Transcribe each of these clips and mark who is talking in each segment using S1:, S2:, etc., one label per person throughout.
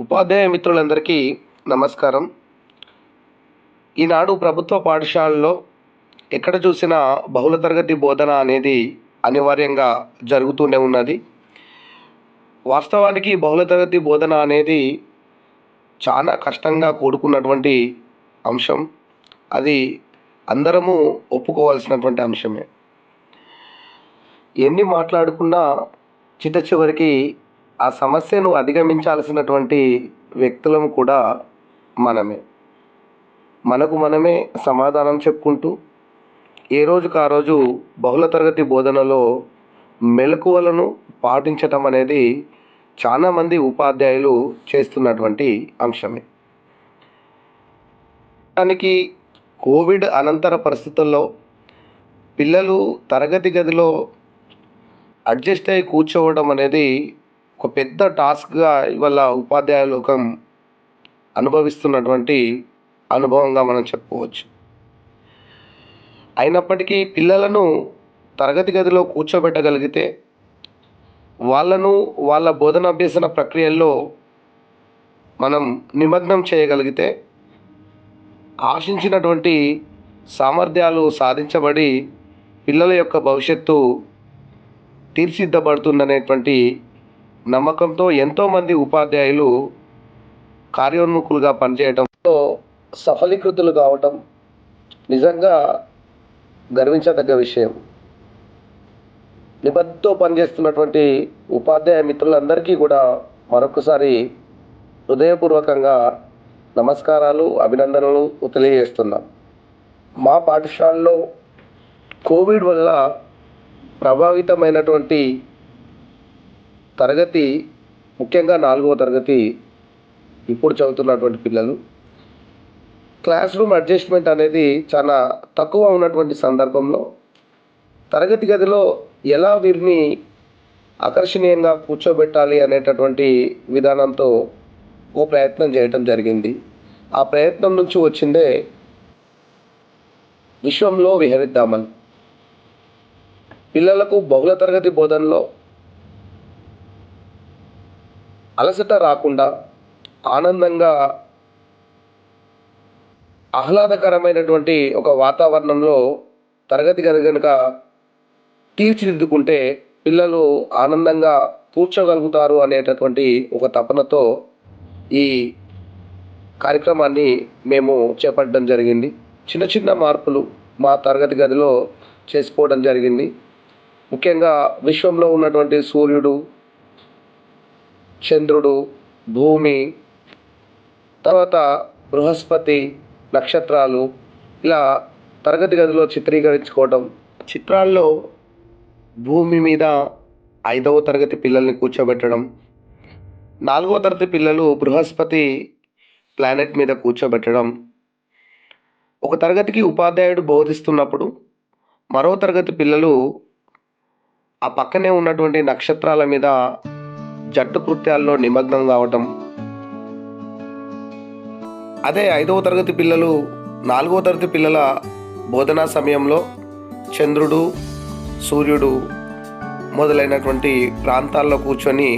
S1: ఉపాధ్యాయ మిత్రులందరికీ నమస్కారం. ఈనాడు ప్రభుత్వ పాఠశాలలో ఎక్కడ చూసినా బహుళ తరగతి బోధన అనేది అనివార్యంగా జరుగుతూనే ఉన్నది. వాస్తవానికి బహుళ తరగతి బోధన అనేది చాలా కష్టంగా కూడుకున్నటువంటి అంశం. అది అందరము ఒప్పుకోవాల్సినటువంటి అంశమే. ఎన్ని మాట్లాడుకున్నా చిట్ట చివరికి ఆ సమస్యను అధిగమించాల్సినటువంటి వ్యక్తులం కూడా మనమే. మనకు మనమే సమాధానం చెప్పుకుంటూ ఏ రోజుకు ఆ రోజు బహుళ తరగతి బోధనలో మెలకువలను పాటించటం అనేది చాలామంది ఉపాధ్యాయులు చేస్తున్నటువంటి అంశమే. దానికి కోవిడ్ అనంతర పరిస్థితుల్లో పిల్లలు తరగతి గదిలో అడ్జస్ట్ అయి కూర్చోవడం అనేది ఒక పెద్ద టాస్క్గా ఇవాళ ఉపాధ్యాయ లోకం అనుభవిస్తున్నటువంటి అనుభవంగా మనం చెప్పుకోవచ్చు. అయినప్పటికీ పిల్లలను తరగతి గదిలో కూర్చోబెట్టగలిగితే వాళ్ళను వాళ్ళ బోధన అభ్యసన ప్రక్రియల్లో మనం నిమగ్నం చేయగలిగితే ఆశించినటువంటి సామర్థ్యాలు సాధించబడి పిల్లల యొక్క భవిష్యత్తు తీర్చిదిద్దబడుతుందనేటువంటి నమ్మకంతో ఎంతోమంది ఉపాధ్యాయులు కార్యోన్ముఖులుగా పనిచేయడంతో సఫలీకృతులు కావటం నిజంగా గర్వించదగ్గ విషయం. నిబద్ధతో పనిచేస్తున్నటువంటి ఉపాధ్యాయ మిత్రులందరికీ కూడా మరొకసారి హృదయపూర్వకంగా నమస్కారాలు అభినందనలు తెలియజేస్తున్నాం. మా పాఠశాలలో కోవిడ్ వల్ల ప్రభావితమైనటువంటి తరగతి ముఖ్యంగా నాలుగవ తరగతి ఇప్పుడు చదువుతున్నటువంటి పిల్లలు క్లాస్ రూమ్ అడ్జస్ట్మెంట్ అనేది చాలా తక్కువ ఉన్నటువంటి సందర్భంలో తరగతి గదిలో ఎలా వీరిని ఆకర్షణీయంగా కూర్చోబెట్టాలి అనేటటువంటి విధానంతో ఓ ప్రయత్నం చేయటం జరిగింది. ఆ ప్రయత్నం నుంచి వచ్చిందే విశ్వంలో విహరిద్దామని. పిల్లలకు బహుళ తరగతి బోధనలో అలసట రాకుండా ఆనందంగా ఆహ్లాదకరమైనటువంటి ఒక వాతావరణంలో తరగతి గది కనుక తీర్చిదిద్దుకుంటే పిల్లలు ఆనందంగా కూర్చోగలుగుతారు అనేటటువంటి ఒక తపనతో ఈ కార్యక్రమాన్ని మేము చేపట్టడం జరిగింది. చిన్న చిన్న మార్పులు మా తరగతి గదిలో చేసుకోవడం జరిగింది. ముఖ్యంగా విశ్వంలో ఉన్నటువంటి సూర్యుడు చంద్రుడు భూమి తర్వాత బృహస్పతి నక్షత్రాలు ఇలా తరగతి గదిలో చిత్రీకరించుకోవడం చిత్రాల్లో భూమి మీద ఐదవ తరగతి పిల్లల్ని కూర్చోబెట్టడం. నాలుగవ తరగతి పిల్లలు బృహస్పతి ప్లానెట్ మీద కూర్చోబెట్టడం. ఒక తరగతికి ఉపాధ్యాయుడు బోధిస్తున్నప్పుడు మరో తరగతి పిల్లలు ఆ పక్కనే ఉన్నటువంటి నక్షత్రాల మీద జట్టు కృత్యాల్లో నిమగ్నం కావటం. అదే ఐదవ తరగతి పిల్లలు నాలుగవ తరగతి పిల్లల బోధనా సమయంలో చంద్రుడు సూర్యుడు మొదలైనటువంటి ప్రాంతాల్లో కూర్చొని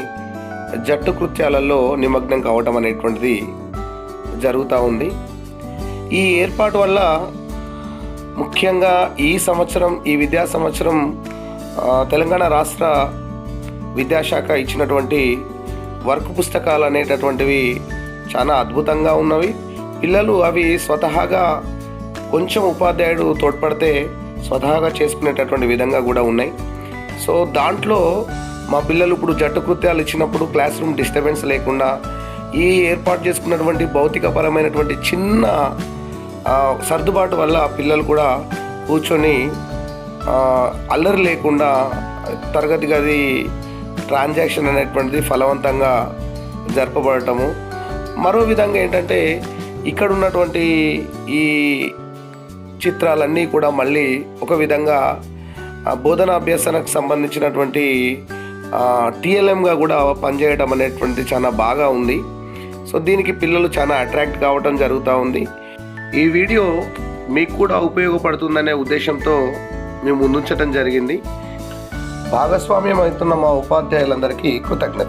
S1: జట్టు కృత్యాలలో నిమగ్నం కావటం అనేటువంటిది జరుగుతూ ఉంది. ఈ ఏర్పాటు వల్ల ముఖ్యంగా ఈ సంవత్సరం ఈ విద్యా సంవత్సరం తెలంగాణ రాష్ట్ర విద్యాశాఖ ఇచ్చినటువంటి వర్క్ పుస్తకాలు అనేటటువంటివి చాలా అద్భుతంగా ఉన్నవి. పిల్లలు అవి స్వతహాగా కొంచెం ఉపాధ్యాయుడు తోడ్పడితే స్వతహాగా చేసుకునేటటువంటి విధంగా కూడా ఉన్నాయి. సో దాంట్లో మా పిల్లలు ఇప్పుడు జట్టు కృత్యాలు ఇచ్చినప్పుడు క్లాస్ రూమ్ డిస్టర్బెన్స్ లేకుండా ఈ ఏర్పాటు చేసుకున్నటువంటి భౌతికపరమైనటువంటి చిన్న సర్దుబాటు వల్ల పిల్లలు కూడా కూర్చొని అల్లరి లేకుండా తరగతి గది ట్రాన్సాక్షన్ అనేటువంటిది ఫలవంతంగా జరపబడటము. మరో విధంగా ఏంటంటే ఇక్కడ ఉన్నటువంటి ఈ చిత్రాలన్నీ కూడా మళ్ళీ ఒక విధంగా ఆ, సంబంధించినటువంటి టీఎల్ఎంగా కూడా పనిచేయడం అనేటువంటిది చాలా బాగా ఉంది. సో దీనికి పిల్లలు చాలా అట్రాక్ట్ కావడం జరుగుతూ ఉంది. ఈ వీడియో మీకు కూడా ఉపయోగపడుతుందనే ఉద్దేశంతో మేము ముందుంచడం జరిగింది. భాగస్వామ్యం అవుతున్న మా ఉపాధ్యాయులందరికీ కృతజ్ఞత